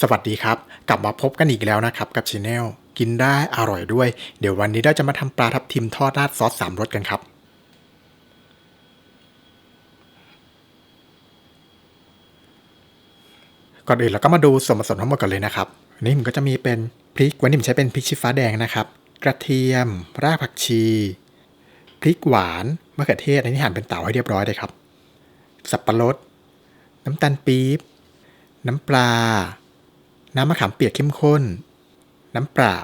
สวัสดีครับ กลับมาพบกันอีกแล้วนะครับกับช anel กินได้อร่อยด้วย เดี๋ยววันนี้เราจะมาทำปลาทับทิมทอดราดซอสสามรสกันครับ ก่อนอื่นเราก็มาดูส่วนผสมทั้งหมดกันเลยนะครับนนี้ผมก็จะมีเป็นพริกวันนี้ผมใช้เป็นพริกชี้ฟ้าแดงนะครับ กระเทียม รากผักชี พริกหวานมะเขือเทศอันนี้หั่นเป็นเต๋าให้เรียบร้อยเลยครับ สับปะรด น้ำตาลปี๊บน้ำปลา น้ำมะขามเปียกเข้มข้น น้ำเปล่า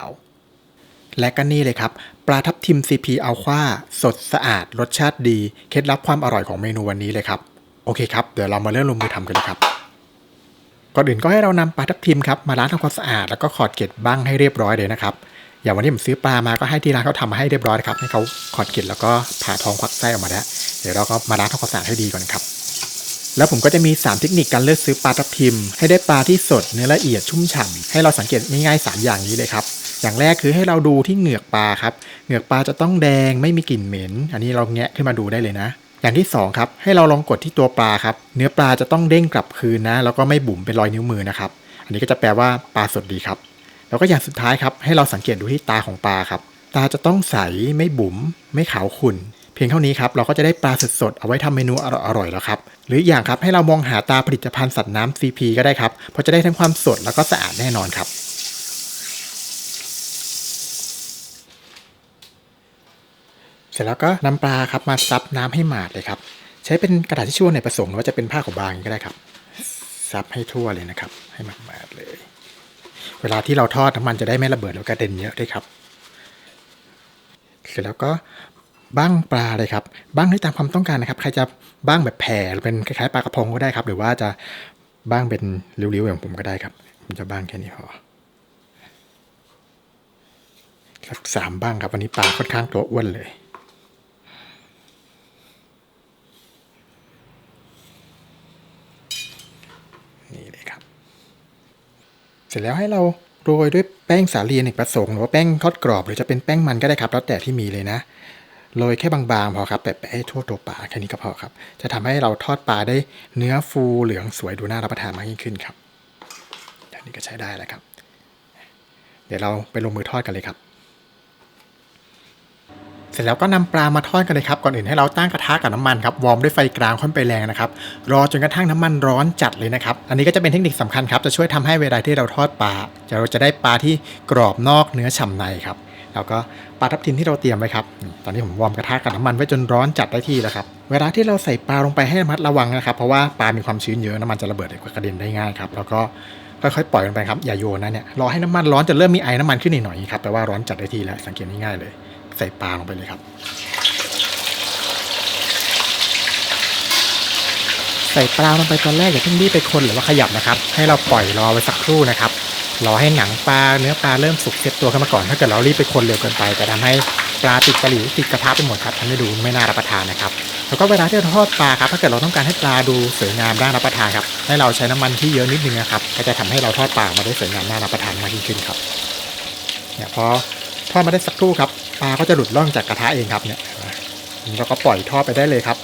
และก็นี่เลยครับ ปลาทับทิม CP อัลควาสดสะอาด รสชาติดี เคล็ดลับความอร่อยของเมนูวันนี้เลยครับ โอเคครับ เดี๋ยวเรามาเริ่มลงมือทำกันเลยครับก่อนอื่นก็ให้เรานำปลาทับทิมครับมาล้างทำความสะอาดแล้วก็ขอดเกล็ดบ้างให้เรียบร้อยเลยนะครับอย่างวันนี้ผมซื้อปลามาก็ให้ที่ร้านเขาทำมาให้เรียบร้อยนะครับให้เขาขอดเกล็ดแล้วก็ผ่าท้องควักไส้ออกมาแล้ว เดี๋ยวเราก็มาล้างทำความสะอาดให้ดีก่อนครับ แล้วผมก็จะมี 3 เทคนิคการเลือกซื้อปลาทับทิม ให้ได้ปลาที่สดเนื้อละเอียดชุ่มฉ่ำให้เราสังเกตง่ายๆ 3 อย่างนี้เลยครับ อย่างแรกคือให้เราดูที่เหงือกปลาครับ เหงือกปลาจะต้องแดงไม่มีกลิ่นเหม็น อันนี้เราแงะขึ้นมาดูได้เลยนะ อย่างที่2ครับให้เราลองกดที่ตัวปลาครับ เนื้อปลาจะต้องเด้งกลับคืนนะ แล้วก็ไม่บุ๋มเป็นรอยนิ้วมือนะครับ อันนี้ก็จะแปลว่าปลาสดดีครับ แล้วก็อย่างสุดท้ายครับให้เราสังเกตดูที่ตาของปลาครับ ตาจะต้องใสไม่บุ๋มไม่ขาวขุ่น เพียงเท่านี้ครับเราก็จะได้ปลาสดๆเอาไว้ทำเมนูอร่อยๆแล้วครับหรืออย่างครับให้เรามองหาตาผลิตภัณฑ์สัตว์น้ำ CP ก็ได้ครับเพราะจะได้ทั้งความสดแล้วก็สะอาดแน่นอนครับเสร็จแล้วก็นำปลาครับมาซับน้ำให้หมาดเลยครับ ใช้เป็นกระดาษทิชชู่ในประสงค์หรือว่าจะเป็นผ้าขาวบางก็ได้ครับ ซับให้ทั่วเลยนะครับ ให้หมาดๆเลย เวลาที่เราทอดน้ำมันจะได้ไม่ระเบิดแล้วกระเด็นเยอะด้วยครับ เสร็จแล้วก็ บ้างปลาเลยครับบ้างได้ตามความต้องการนะครับ ใครจะบ้างแบบแผ่หรือเป็นคล้ายๆปลากระพงก็ได้ครับ หรือว่าจะบ้างเป็นริ้วๆอย่างผมก็ได้ครับผมจะบ้างแค่นี้พอสักสามบ้างครับวันนี้ปลาค่อนข้างตัวอ้วนเลยนี่เลยครับ เสร็จแล้วให้เราโรยด้วยแป้งสาลีอเนกประสงค์หรือว่าแป้งทอดกรอบ หรือจะเป็นแป้งมันก็ได้ครับ แล้วแต่ที่มีเลยนะ โรยแค่บางๆพอครับแปะๆให้ทั่วตัวปลาแค่นี้ก็พอครับ จะทำให้เราทอดปลาได้เนื้อฟูเหลืองสวยดูน่ารับประทานมากยิ่งขึ้นครับอย่างนี้ก็ใช้ได้แล้วครับ เดี๋ยวเราไปลงมือทอดกันเลยครับ เสร็จแล้วก็นำปลามาทอดกันเลยครับก่อนอื่นให้เราตั้งกระทะกับน้ำมันครับวอร์มด้วยไฟกลางค่อนไปแรงนะครับรอจนกระทั่งน้ำมันร้อนจัดเลยนะครับ อันนี้ก็จะเป็นเทคนิคสำคัญครับจะช่วยทำให้เวลาที่เราทอดปลาเราจะได้ปลาที่กรอบนอกเนื้อฉ่ำในครับ แล้วก็ปลาทับทิมที่เราเตรียมไว้ครับ ตอนนี้ผมวอร์มกระทะกับน้ำมันไว้จนร้อนจัดได้ที่แล้วครับ เวลาที่เราใส่ปลาลงไปให้ระมัดระวังนะครับ เพราะว่าปลามีความชื้นเยอะน้ำมันจะระเบิดกระเด็นได้ง่ายครับ แล้วก็ค่อยๆปล่อยลงไปครับ อย่าโยนนะเนี่ย รอให้น้ำมันร้อนจะเริ่มมีไอน้ำมันขึ้นหน่อยๆครับ แปลว่าร้อนจัดได้ที่แล้ว สังเกตง่ายๆเลย ใส่ปลาลงไปเลยครับ ใส่ปลาลงไปตอนแรกอย่าเพิ่งรีบไปคนหรือว่าขยับนะครับ ให้เราปล่อยรอไว้สักครู่นะครับ รอให้หนังปลาเนื้อปลาเริ่มสุกเซ็ตตัวขึ้นมาก่อน ถ้าเกิดเรารีบไปคนเร็วเกินไปจะทำให้ปลาติดกระหลิวติดกระทะไปหมดครับทำให้ดูไม่น่ารับประทานนะครับแล้วก็เวลาที่เราทอดปลาครับถ้าเกิดเราต้องการให้ปลาดูสวยงามน่ารับประทานครับให้เราใช้น้ำมันที่เยอะนิดนึงนะครับก็จะทำให้เราทอดปลามาได้สวยงามน่ารับประทานมากยิ่งขึ้นครับเนี่ยพอทอดมาได้สักครู่ครับปลาก็จะหลุดล่องจากกระทะเองครับเนี่ยเราก็ปล่อยทอดไปได้เลยครับ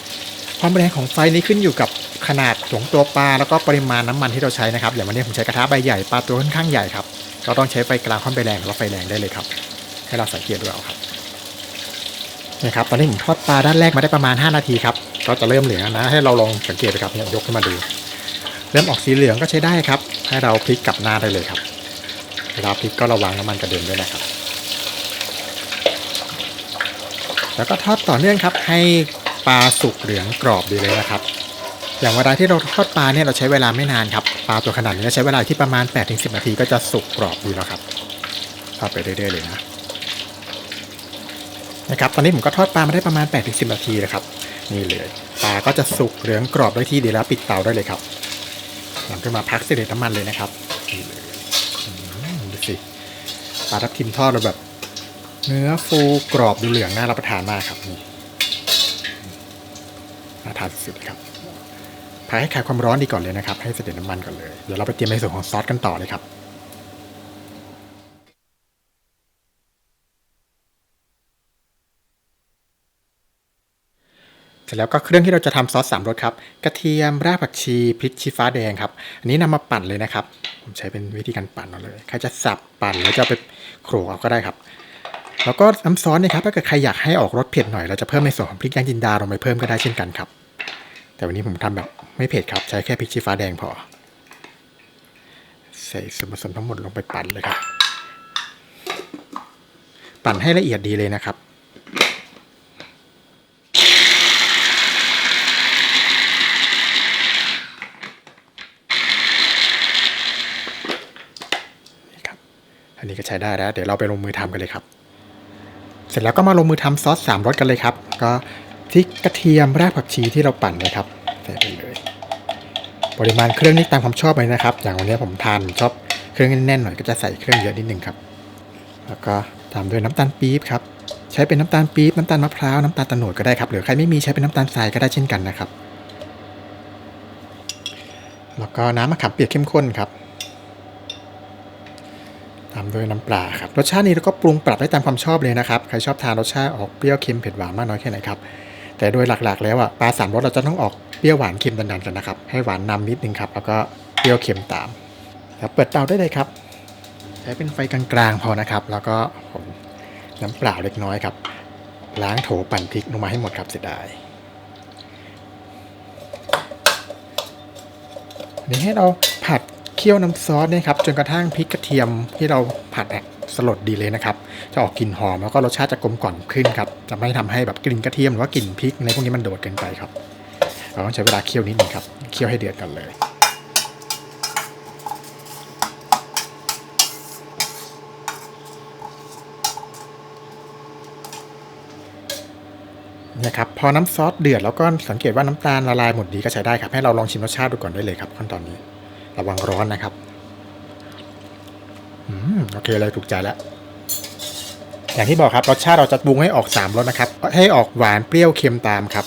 ความแรงของไฟนี้ขึ้นอยู่กับขนาดของตัวปลาแล้วก็ปริมาณน้ำมันที่เราใช้นะครับอย่างวันนี้ผมใช้กระทะใบใหญ่ปลาตัวค่อนข้างใหญ่ครับเราต้องใช้ไฟกลางค่อนไปแรงหรือว่าไฟแรงได้เลยครับ ให้เราสังเกตดูเอาครับนี่ครับตอนนี้ผมทอดปลาด้านแรกมาได้ประมาณ 5 นาทีครับก็จะเริ่มเหลืองนะ ให้เราลองสังเกตไปครับเนี่ยยกขึ้นมาดู เริ่มออกสีเหลืองก็ใช้ได้ครับ ให้เราพลิกกลับหน้าได้เลยครับเวลาพลิกก็ระวังน้ำมันกระเด็นด้วยนะครับ แล้วก็ทอดต่อเนื่องครับให้ ปลาสุกเหลืองกรอบดีเลยนะครับ อย่างเวลาที่เราทอดปลาเนี่ยเราใช้เวลาไม่นานครับปลาตัวขนาดนี้ใช้เวลาที่ประมาณ 8-10 นาทีก็จะสุกกรอบดีแล้วครับทอดไปเรื่อยๆเลยนะนะครับตอนนี้ผมก็ทอดปลามาได้ประมาณ 8-10 นาทีแล้วครับนี่เลยปลาก็จะสุกเหลืองกรอบได้ที่ดีแล้วปิดเตาได้เลยครับหลังขึ้นมาพักเสด็จน้ำมันเลยนะครับนี่เลยดูสิปลาทับทิมทอดเราแบบ เนื้อฟูกรอบดูเหลืองน่ารับประทานมากครับนี่ น่าทานสุดๆครับพาให้คลายความร้อนดีก่อนเลยนะครับ ให้เสด็จน้ำมันก่อนเลย เดี๋ยวเราไปเตรียมในส่วนของซอสกันต่อเลยครับร็จแล้วก็เครื่องที่เราจะทำซอสสามรสครับ กระเทียมรากผักชีพริกชี้ฟ้าแดงครับ อันนี้นำมาปั่นเลยนะครับ ผมใช้เป็นวิธีการปั่นเอาเลย ใครจะสับปั่นแล้วจะไปโขลกเอาก็ได้ครับ แล้วก็น้ำซอสเนะครับถ้าเกิดใครอยากให้ออกรสเผ็ดหน่อยเราจะเพิ่มในส่วนของพริกแกงจินดาลงไปเพิ่มก็ได้เช่นกันครับ แต่วันนี้ผมทำแบบไม่เผ็ดครับ ใช้แค่พริกชี้ฟ้าแดงพอ ใส่ส่วนผสมทั้งหมดลงไปปั่นเลยครับ ปั่นให้ละเอียดดีเลยนะครับนี่ครับอันนี้ก็ใช้ได้แล้ว เดี๋ยวเราไปลงมือทำกันเลยครับ เสร็จแล้วก็มาลงมือทำซอสสามรสกันเลยครับ ก็พริกกระเทียมรากผักชีที่เราปั่นนะครับใส่ไปเลยปริมาณเครื่องนี่ตามความชอบเลยนะครับ อย่างวันนี้ผมทานชอบเครื่องแน่นๆหน่อยก็จะใส่เครื่องเยอะนิดนึงครับ แล้วก็ตามด้วยน้ำตาลปี๊บครับใช้เป็นน้ำตาลปี๊บน้ำตาลมะพร้าวน้ำตาลตะโหนดก็ได้ครับหรือใครไม่มีใช้เป็นน้ำตาลทรายก็ได้เช่นกันนะครับ แล้วก็น้ำมะขามเปียกเข้มข้นครับามด้วยน้ำปลาครับรสชาตินี้เราก็ปรุงปรับได้ตามความชอบเลยนะครับใครชอบทานรสชาติออกเปรี้ยวเค็มเผ็ดหวานมากน้อยแค่ไหนครับแต่โดยหลักๆ แล้วอะปลาสามรสเราจะต้องออกเปรี้ยวหวานเค็มดันๆกันนะครับให้หวานนำนิดนึงครับแล้วก็เปรี้ยวเค็มตามแล้วเปิดเตาได้เลยครับใช้เป็นไฟกลางๆพอนะครับแล้วก็ผมน้ำเปล่าเล็กน้อยครับล้างโถปั่นพริกลงมาให้หมดครับเสียดายอันนี้ให้เราผัด คี่ยวน้ำซอสเนี่ยครับจนกระทั่งพริกกระเทียมที่เราผัดเนี่ยสลดดีเลยนะครับ จะออกกลิ่นหอมแล้วก็รสชาติจะกลมกล่อมขึ้นครับ จะไม่ทำให้แบบกลิ่นกระเทียมหรือว่ากลิ่นพริกในพวกนี้มันโดดเกินไปครับ เราต้องใช้เวลาเคี่ยวนิดนึงครับ เคี่ยวให้เดือดกันเลย นะครับ พอน้ำซอสเดือดแล้วก็สังเกตว่าน้ำตาลละลายหมดดีก็ใช้ได้ครับ ให้เราลองชิมรสชาติดูก่อนได้เลยครับขั้นตอนนี้ ระวังร้อนนะครับอืมโอเคเลยถูกใจแล้ว อย่างที่บอกครับรสชาติเราจะปรุงให้ออกสามรสนะครับ ให้ออกหวานเปรี้ยวเค็มตามครับ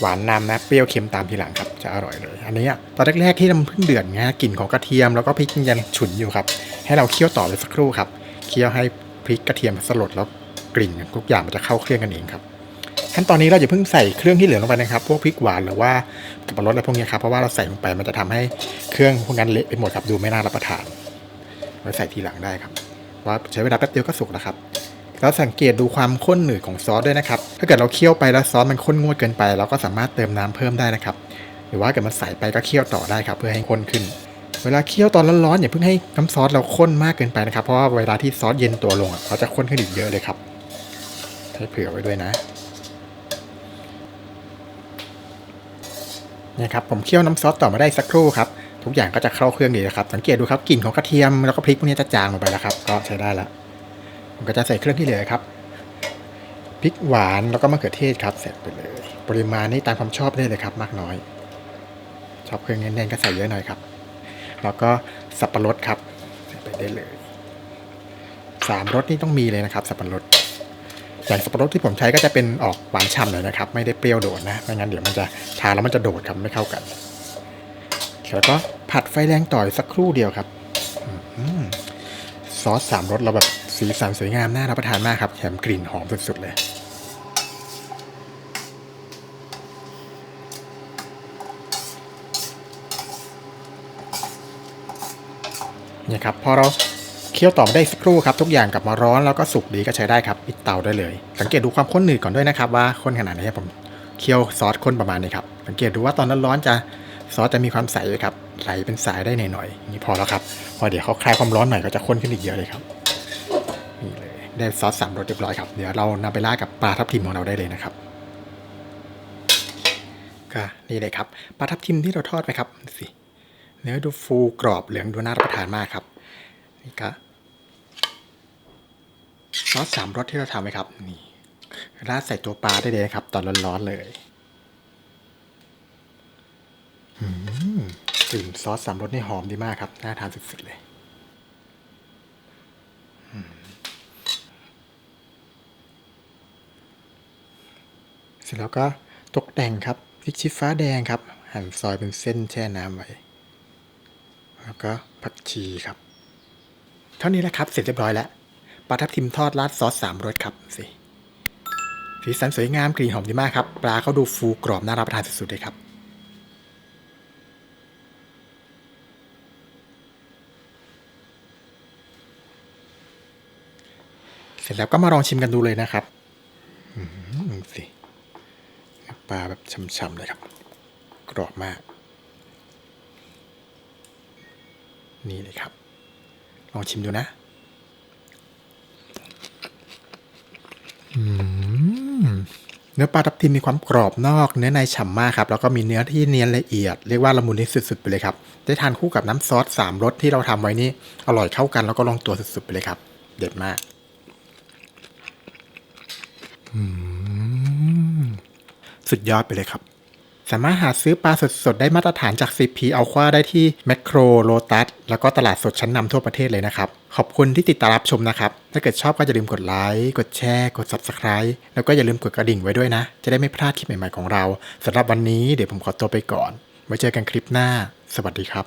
หวานนำนะเปรี้ยวเค็มตามทีหลังครับ จะอร่อยเลย อันนี้ตอนแรกๆที่มันเพิ่งเดือดเงี้ยกลิ่นของกระเทียมแล้วก็พริกยังฉุนอยู่ครับ ให้เราเคี่ยวต่อเลยสักครู่ครับเคี่ยวให้พริกกระเทียมสลดแล้วกลิ่นทุกอย่างมันจะเข้าเครื่องกันเองครับ ขั้นตอนนี้เราอย่าเพิ่งใส่เครื่องที่เหลือลงไปนะครับ พวกพริกหวานหรือว่าสับปะรดอะไรพวกนี้ครับเพราะว่าเราใส่ลงไปมันจะทำให้เครื่องพวกนั้นเละไปหมดครับดูไม่น่ารับประทานไว้ใส่ทีหลังได้ครับว่าใช้เวลาแป๊บเดียวก็สุกแล้วครับแล้วสังเกตดูความข้นหนืดของซอสด้วยนะครับ ถ้าเกิดเราเคี่ยวไปแล้วซอสมันข้นงวดเกินไป เราก็สามารถเติมน้ำเพิ่มได้นะครับ หรือว่าเกิดมันใส่ไปก็เคี่ยวต่อได้ครับเพื่อให้ข้นขึ้น เวลาเคี่ยวตอนร้อนๆอย่าเพิ่งให้น้ำซอสเราข้นมากเกินไปนะครับ เพราะว่าเวลาที่ซอสเย็นตัวลงอะเขาจะข้นขึ้นอีกเยอะเลยครับ ให้เผื่อไว้ด้วยนะ นี่ครับผมเคี่ยวน้ำซอสต่อมาได้สักครู่ครับทุกอย่างก็จะเข้าเครื่องดีนะครับ สังเกตดูครับกลิ่นของกระเทียมแล้วก็พริกพวกนี้จะจางลงไปแล้วครับ ก็ใช้ได้แล้วผมก็จะใส่เครื่องที่เหลือครับพริกหวานแล้วก็มะเขือเทศครับเสร็จไปเลย ปริมาณนี้ตามความชอบได้เลยครับ มากน้อย ชอบเครื่องแน่นๆก็ใส่เยอะหน่อยครับ แล้วก็สับปะรดครับใส่ไปได้เลยสามรสนี่ต้องมีเลยนะครับ สับปะรด อย่างสับปะรดที่ผมใช้ก็จะเป็นออกหวานฉ่ำหน่อยนะครับ ไม่ได้เปรี้ยวโดดนะ ไม่งั้นเดี๋ยวมันจะทานแล้วมันจะโดดครับไม่เข้ากัน แล้วก็ผัดไฟแรงต่อยสักครู่เดียวครับอซอสสามรสเราแบบสีสันสวยงามน่ารับประทานมากครับแถมกลิ่นหอมสุดๆเลยเนี่ยครับพอเรา เคี่ยวต่อมาได้สักครู่ครับ ทุกอย่างกลับมาร้อนแล้วก็สุกดีก็ใช้ได้ครับปิดเตาได้เลย สังเกตดูความข้นหนืดก่อนด้วยนะครับว่าข้นขนาดไหนครับผมเคี่ยวซอสข้นประมาณนี้ครับสังเกตดูว่าตอนร้อนๆจะซอสจะมีความใสครับไหลเป็นสายได้หน่อยๆนี่พอแล้วครับพอเดี๋ยวเขาคลายความร้อนหน่อยก็จะข้นขึ้นอีกเยอะเลยครับนี่เลยได้ซอสสามรสเรียบร้อยครับเดี๋ยวเรานำไปราดกับปลาทับทิมของเราได้เลยนะครับก็นี่เลยครับปลาทับทิมที่เราทอดไปครับสิเนื้อดูฟูกรอบเหลืองดูน่ารับประทานมากครับนี่ก็ ซอสสามรสที่เราทำไว้ครับนี่ราดใส่ตัวปลาได้เลยนะครับ ตอนร้อนๆเลยอืมกลิ่นซอสสามรสนี่หอมดีมากครับ น่าทานสุดๆเลยเสร็จแล้วก็ตกแต่งครับพริกชี้ฟ้าแดงครับ หั่นซอยเป็นเส้นแช่น้ำไว้ แล้วก็ผักชีครับ เท่านี้แหละครับ เสร็จเรียบร้อยแล้ว ปลาทับทิมทอดราดซอสสามรสครับสิสีสันสวยงามกลิ่นหอมดีมากครับ ปลาเขาดูฟูกรอบน่ารับประทานสุดๆเลยครับเสร็จแล้วก็มาลองชิมกันดูเลยนะครับอืมสิปลาแบบช่ำๆเลยครับ กรอบมาก นี่เลยครับ ลองชิมดูนะ อืม เนื้อปลาทับทิมมีความกรอบนอกเนื้อในฉ่ำมากครับแล้วก็มีเนื้อที่เนียนละเอียดเรียกว่าละมุนที่สุดๆไปเลยครับได้ทานคู่กับน้ำซอสสามรสที่เราทำไว้นี่อร่อยเข้ากันแล้วก็ลงตัวสุดๆไปเลยครับ เด็ดมากสุดยอดไปเลยครับ สามารถหาซื้อปลาสดๆ ได้มาตรฐานจาก CP เอาควาได้ที่แมคโครโลตัสแล้วก็ตลาดสดชั้นนำทั่วประเทศเลยนะครับ ขอบคุณที่ติดตามรับชมนะครับ ถ้าเกิดชอบก็อย่าลืมกดไลค์กดแชร์ กด Subscribe แล้วก็อย่าลืมกดกระดิ่งไว้ด้วยนะ จะได้ไม่พลาดคลิปใหม่ๆของเราสำหรับวันนี้เดี๋ยวผมขอตัวไปก่อนไว้เจอกันคลิปหน้า สวัสดีครับ